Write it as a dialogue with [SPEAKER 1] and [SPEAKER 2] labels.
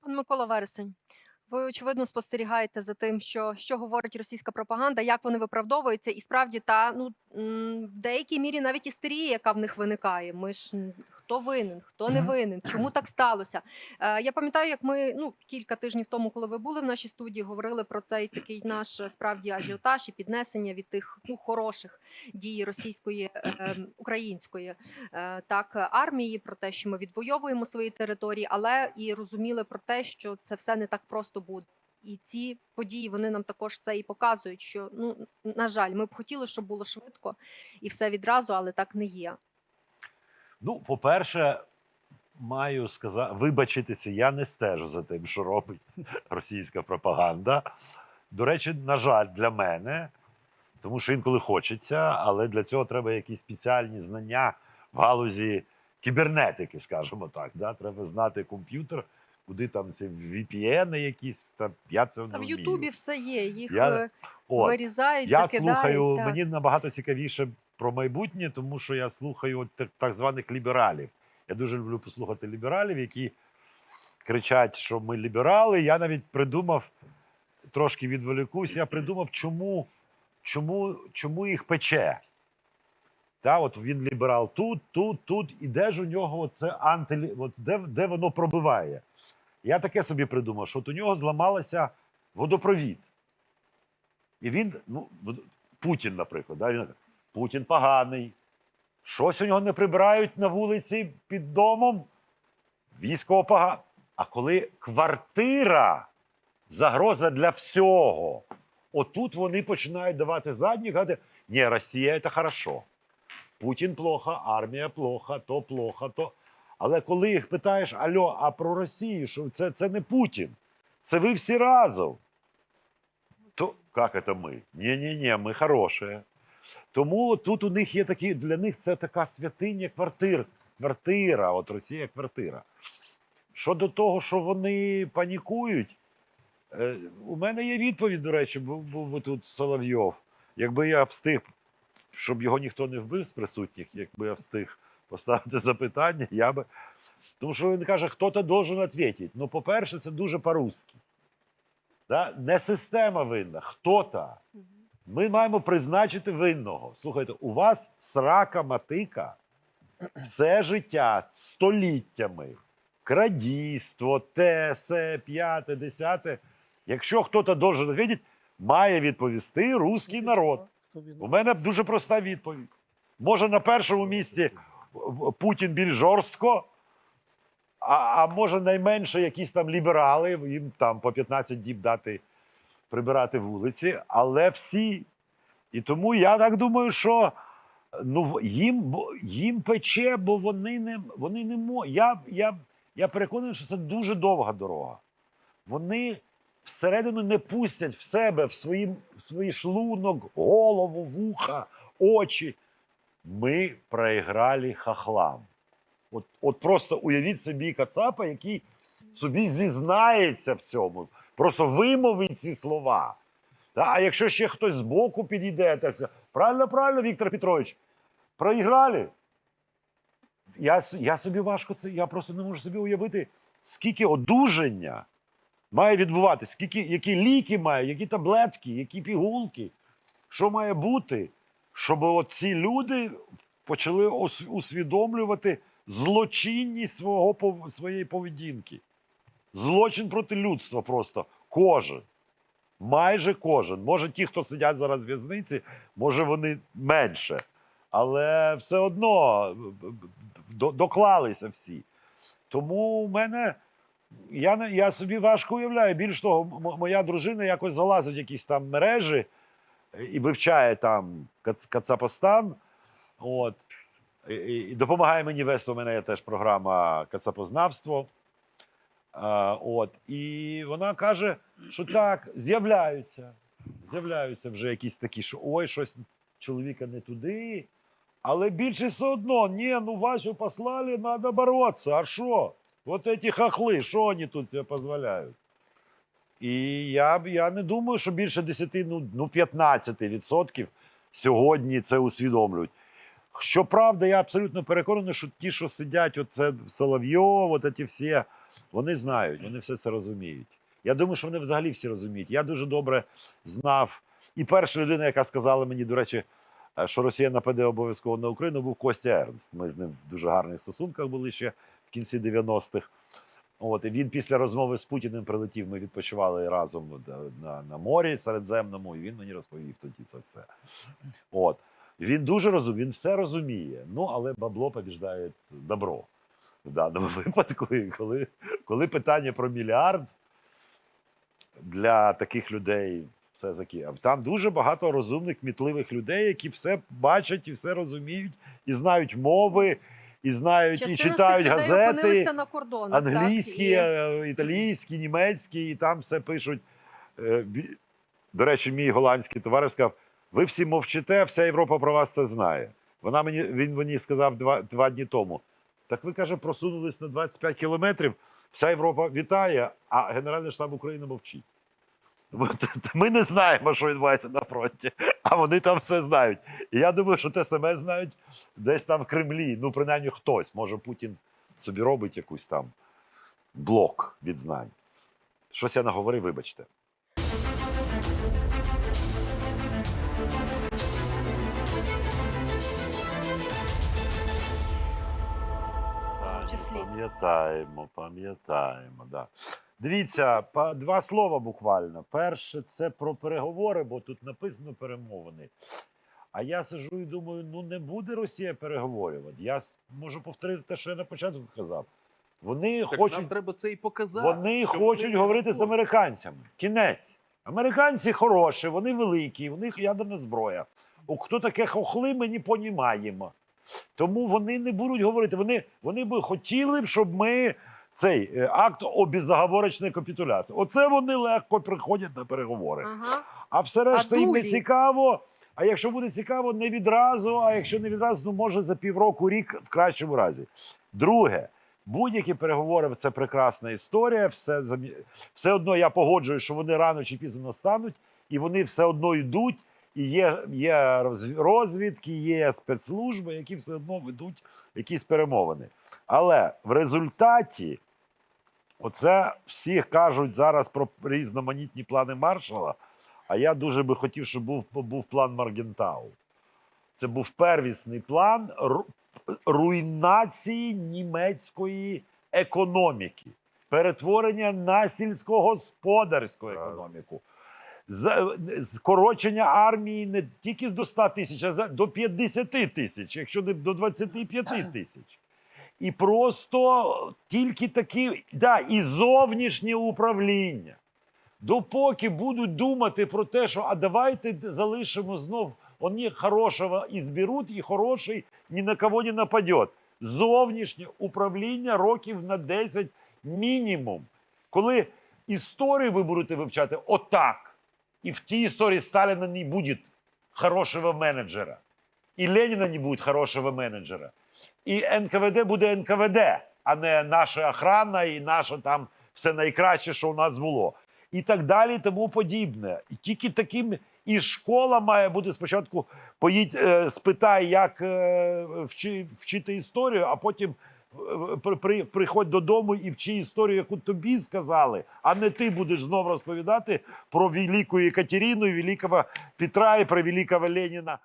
[SPEAKER 1] Пан Микола Вересень, ви очевидно спостерігаєте за тим, що, що говорить російська пропаганда, як вони виправдовуються, і справді та ну в деякій мірі навіть істерія, яка в них виникає. Ми ж хто винен, хто не винен, чому так сталося? Е, я пам'ятаю, як ми ну кілька тижнів тому, коли ви були в нашій студії, говорили про цей такий наш е, справді ажіотаж і піднесення від тих ну хороших дій російської е, української так армії, про те, що ми відвоюємо свої території, але і розуміли про те, що це все не так просто буде. І ці події вони нам також це і показують. Що ну на жаль, ми б хотіли, щоб було швидко і все відразу, але так не є.
[SPEAKER 2] Ну, по-перше, маю сказати, вибачитися, я не стежу за тим, що робить російська пропаганда. До речі, на жаль, для мене, тому що інколи хочеться, але для цього треба якісь спеціальні знання в галузі кібернетики, скажімо так. Да? Треба знати комп'ютер, куди там ці VPN якісь. Та я це не
[SPEAKER 1] в. Ютубі все є. Їх
[SPEAKER 2] Я-
[SPEAKER 1] е, вирізають,
[SPEAKER 2] Я
[SPEAKER 1] закидають.
[SPEAKER 2] слухаю,
[SPEAKER 1] так.
[SPEAKER 2] мені набагато цікавіше про майбутнє, тому що я слухаю так, званих лібералів. Я дуже люблю послухати лібералів, які кричать, що ми ліберали. Я навіть придумав, трошки відволікусь, я придумав, чому, чому, чому їх пече. Та, от він ліберал тут, тут, тут, і де ж у нього це анти, от де, де воно пробиває. Я таке собі придумав, що от у нього зламалося водопровід. І він, ну, Путін, наприклад, да, він Путін поганий. Щось у нього не прибирають на вулиці під домом. Військово погано. А коли квартира загроза для всього, отут вони починають давати задні, казати, ні, Росія це хорошо. Путін плохо, армія плохо, то плохо, то. Але коли їх питаєш, Альо, а про Росію, що це, це не Путін, це ви всі разом. То як це ми? Ні-ні-ні, ми хороші. Тому тут у них є такі, для них це така святиня квартир. Квартира, от Росія квартира. Щодо того, що вони панікують, е, у мене є відповідь, до речі, був, би тут Соловйов. Якби я встиг, щоб його ніхто не вбив з присутніх, якби я встиг поставити запитання, я би. Тому що він каже, хто-то должен відповідати. Ну, по-перше, це дуже по-русски. Да? Не система винна, хто-то. Ми маємо призначити винного. Слухайте, у вас срака матика все життя століттями. Крадійство, те, се, п'яте, десяте. Якщо хтось должен відповідати, має відповісти руський народ. У мене дуже проста відповідь. Може, на першому місці Путін більш жорстко, а, а може найменше якісь там ліберали, їм там по 15 діб дати прибирати вулиці, але всі. І тому я так думаю, що ну, їм, їм пече, бо вони не, вони не можуть. Я, я, я переконаний, що це дуже довга дорога. Вони всередину не пустять в себе, в, свої, в свій шлунок, голову, вуха, очі. Ми проіграли хахлам. От, от просто уявіть собі Кацапа, який собі зізнається в цьому, просто вимовить ці слова. А якщо ще хтось збоку підійде, так правильно, правильно, Віктор Петрович, проіграли. Я, я собі важко це, я просто не можу собі уявити, скільки одужання має відбуватися, скільки, які ліки має, які таблетки, які пігулки, що має бути, щоб от ці люди почали ус- усвідомлювати злочинність свого, своєї поведінки. Злочин проти людства просто кожен. Майже кожен. Може, ті, хто сидять зараз в в'язниці, може вони менше. Але все одно доклалися всі. Тому у мене я, я собі важко уявляю. Більш того, моя дружина якось залазить в якісь там мережі і вивчає там Кац- Кацапостан. От. І, і допомагає мені вести. У мене є теж програма Кацапознавство. От. І вона каже, що так, з'являються. З'являються вже якісь такі, що ой, щось чоловіка не туди. Але більше все одно, ні, ну Васю послали, треба боротися. А що? Вот эти хохли, що вони тут себе дозволяють? І я, я не думаю, що більше 10, ну, ну 15% сьогодні це усвідомлюють. Щоправда, я абсолютно переконаний, що ті, що сидять, оце Соловйов, от ці всі Вони знають, вони все це розуміють. Я думаю, що вони взагалі всі розуміють. Я дуже добре знав. І перша людина, яка сказала мені, до речі, е, що Росія нападе обов'язково на Україну, був Костя Ернст. Ми з ним в дуже гарних стосунках були ще в кінці 90-х. От, і він після розмови з Путіним прилетів. Ми відпочивали разом на, на, морі Середземному, і він мені розповів тоді це все. От. Він дуже розуміє, він все розуміє. Ну, але бабло побіждає добро в даному випадку. І коли, коли питання про мільярд для таких людей все заки. Там дуже багато розумних, мітливих людей, які все бачать і все розуміють, і знають мови, і знають,
[SPEAKER 1] Частина
[SPEAKER 2] і
[SPEAKER 1] цих
[SPEAKER 2] читають
[SPEAKER 1] людей
[SPEAKER 2] газети
[SPEAKER 1] на кордонах.
[SPEAKER 2] англійські,
[SPEAKER 1] так,
[SPEAKER 2] е, італійські, німецькі, і там все пишуть. Е, До речі, мій голландський товариш сказав: ви всі мовчите, вся Європа про вас це знає. Вона мені, він мені сказав два, два дні тому. Так ви, каже, просунулись на 25 кілометрів, вся Європа вітає, а Генеральний штаб України мовчить. Ми не знаємо, що відбувається на фронті, а вони там все знають. І я думаю, що те саме знають десь там в Кремлі. Ну, принаймні, хтось. Може, Путін собі робить якусь там блок від знань. Щось я наговорив, вибачте. Пам'ятаємо, пам'ятаємо. Да. Дивіться, два слова буквально. Перше, це про переговори, бо тут написано перемовини. А я сижу і думаю, ну не буде Росія переговорювати. Я можу повторити те, що я на початку казав. Вони
[SPEAKER 3] Так
[SPEAKER 2] хочуть
[SPEAKER 3] нам треба це і показати.
[SPEAKER 2] вони хочуть
[SPEAKER 3] не
[SPEAKER 2] говорити з американцями. Кінець. Американці хороші, вони великі, в них ядерна зброя. Хто таке хохли, ми не понімаємо. Тому вони не будуть говорити. Вони, вони би хотіли, б, щоб ми цей е, акт обезоговорочної капітуляції. Оце вони легко приходять на переговори.
[SPEAKER 1] Ага.
[SPEAKER 2] А все решта їм не цікаво. А якщо буде цікаво, не відразу. А якщо не відразу, ну може за півроку, рік в кращому разі. Друге, будь-які переговори це прекрасна історія. Все все одно я погоджую, що вони рано чи пізно настануть, і вони все одно йдуть. І є, є розвідки, є спецслужби, які все одно ведуть якісь перемовини. Але в результаті, оце всі кажуть зараз про різноманітні плани маршала. А я дуже би хотів, щоб був, був план Маргентау. Це був первісний план руйнації німецької економіки, перетворення на сільськогосподарську економіку, скорочення армії не тільки до 100 тисяч, а до 50 тисяч, якщо не до 25 тисяч. І просто тільки такі, да, і зовнішнє управління. Допоки будуть думати про те, що а давайте залишимо знов вони хорошого і зберуть, і хороший ні на кого не нападет. Зовнішнє управління років на 10 мінімум. Коли історію ви будете вивчати отак, і в тій історії Сталіна не буде хорошого менеджера, і Леніна не буде хорошого менеджера, і НКВД буде НКВД, а не наша охрана і наше там все найкраще, що у нас було. І так далі, і тому подібне. І тільки таким і школа має бути спочатку поїдь, е, спитай, як е, вчи, вчити історію, а потім при, при, приходь додому і вчи історію, яку тобі сказали, а не ти будеш знов розповідати про велику Екатерину, великого Петра і про великого Леніна.